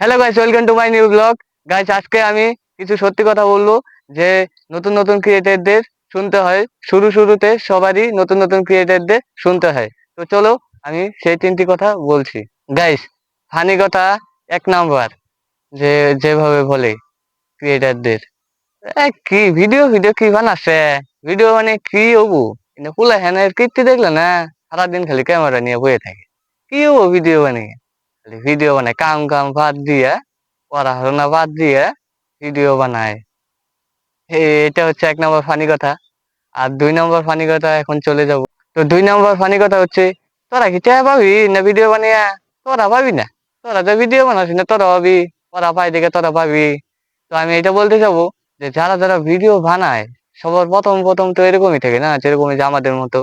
Hello guys welcome to my new blog guys আজকে আমি কিছু সত্যি কথা বলব যে নতুন নতুন ক্রিয়েটারদের শুনতে হয়। শুরু শুরুতে সবারই নতুন নতুন ক্রিয়েটারদের শুনতে হয়। তো চলো, আমি সেই তিনটি কথা বলছি। গাইস ফানি কথা এক নাম্বার যে যেভাবে বলে ক্রিয়েটারদের কি ভিডিও ভিডিও কি বানাচ্ছে? ভিডিও মানে কি হব? পুলা হ্যানের কীর্তি দেখলে না? সারাদিন খালি ক্যামেরা নিয়ে বয়ে থাকে। কি হব ভিডিও বানিয়ে? ভিডিও বানায়। কাম কাম বাদ দিয়ে, পড়াশোনা বাদ দিয়ে ভিডিও বানায়। এটা হচ্ছে এক নম্বর ফানি কথা। আর দুই নম্বর ফানি কথা এখন চলে যাব। তো দুই নম্বর ফানি কথা হচ্ছে, তোরা কি পাবি না ভিডিও বানিয়ে? তোরা পাবি না? তোরা তো ভিডিও বানাসি না, তোরা পাবি। ওরা পাই দেখে তোরা পাবি। তো আমি এটা বলতে যাব যে, যারা যারা ভিডিও বানায়, সবার প্রথম প্রথম তো এরকমই থাকে না, যেরকমই যে আমাদের মতো।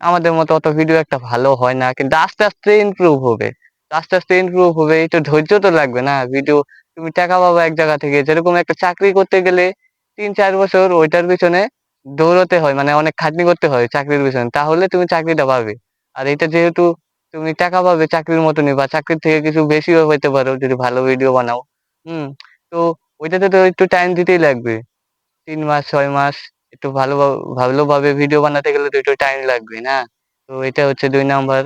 আমাদের মতো অত ভিডিও একটা ভালো হয় না, কিন্তু আস্তে আস্তে ইমপ্রুভ হবে। আস্তে আস্তে ইমপ্রুভ হবে একটু ধৈর্য তো লাগবে না। ভিডিও তুমি টাকা পাবো এক জায়গা থেকে, যেরকম একটা চাকরি করতে গেলে তিন চার বছর ওইটার পিছনে দৌড়তে হয় মানে অনেক খাটনি করতে হয় চাকরির পিছনে, তাহলে তুমি চাকরিটা পাবে। আর এটা যেহেতু তুমি টাকা পাবে চাকরির মতনই, বা চাকরির থেকে কিছু বেশিও হইতে পারো যদি ভালো ভিডিও বানাও। হুম, তো ওইটাতে তো একটু টাইম দিতেই লাগবে। তিন মাস, ছয় মাস, একটু ভালো ভালোভাবে ভিডিও বানাতে গেলে তো একটু টাইম লাগবে না। তো এটা হচ্ছে দুই নাম্বার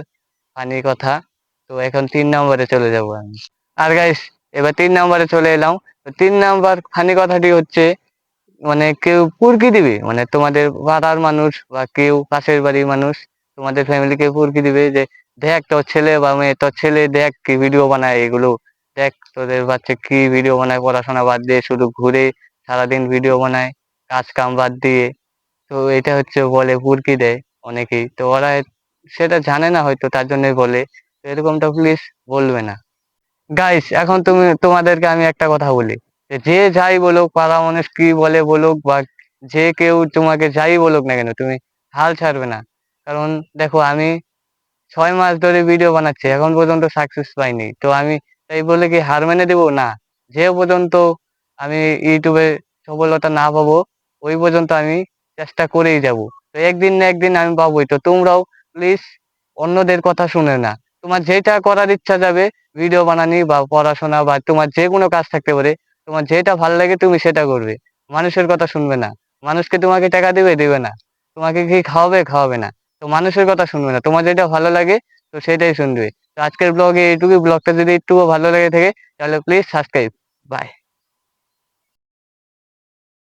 ফানি কথা। তো এখন তিন নম্বরে চলে যাব আমি। আর গাইস এবার তিন নম্বরে চলে এলাম। তো তিন নাম্বার ফানি কথাটি হচ্ছে মানে কেউ পুরকি দিবে? মানে তোমাদের পাড়ার মানুষ বা কেউ পাশের বাড়ির মানুষ, তোমাদের ফ্যামিলিকে পুরকি দিবে যে, দেখ তোর ছেলে বা মেয়ে, তোর ছেলে দেখ কি ভিডিও বানায় এগুলো। দেখ তোদের বাচ্চা কি ভিডিও বানায়, পড়াশোনা বাদ দিয়ে শুধু ঘুরে সারাদিন ভিডিও বানায় কাজ কাম বাদ দিয়ে। তো এটা হচ্ছে বলে পুরকি দেয় অনেকেই। তো ওরা সেটা জানে না হয়তো, তার জন্যই বলে। এরকমটা প্লিজ বলবে না। গাইস এখন তুমি, তোমাদেরকে আমি একটা কথা বলি। যে যাই বলুক, পাড়া মানুষ কি বলে বলুক বা যে কেউ তোমাকে যাই বলুক না কেন, তুমি হাল ছাড়বে না। কারণ দেখো, আমি ছয় মাস ধরে ভিডিও বানাচ্ছি, এখন পর্যন্ত সাকসেস পাইনি। তো আমি তাই বলে কি হার মেনে দেবো? না। যে পর্যন্ত আমি ইউটিউবে সফলতা না পাবো, ওই পর্যন্ত আমি চেষ্টা করেই যাব। তো একদিন না একদিন আমি পাবোই। তো তোমরাও প্লিজ অন্যদের কথা শুনে না। তোমার যেটা করার ইচ্ছা যাবে ভিডিও বানানি বা পড়াশোনা বা তোমার যে কোনো কাজ থাকতে পারে, তোমার যেটা ভালো লাগে তুমি সেটা করবে। মানুষের কথা শুনবে না। মানুষকে তোমাকে টাকা দেবে দেবে না। তোমাকে কি খাওয়াবে খাওয়াবে না। তো মানুষের কথা শুনবে না। তোমার যেটা ভালো লাগে, তো সেটাই শুনবে। তো আজকের ব্লগে এইটুকু ব্লগটা যদি একটুও ভালো লেগে থাকে, তাহলে প্লিজ সাবস্ক্রাইব বাই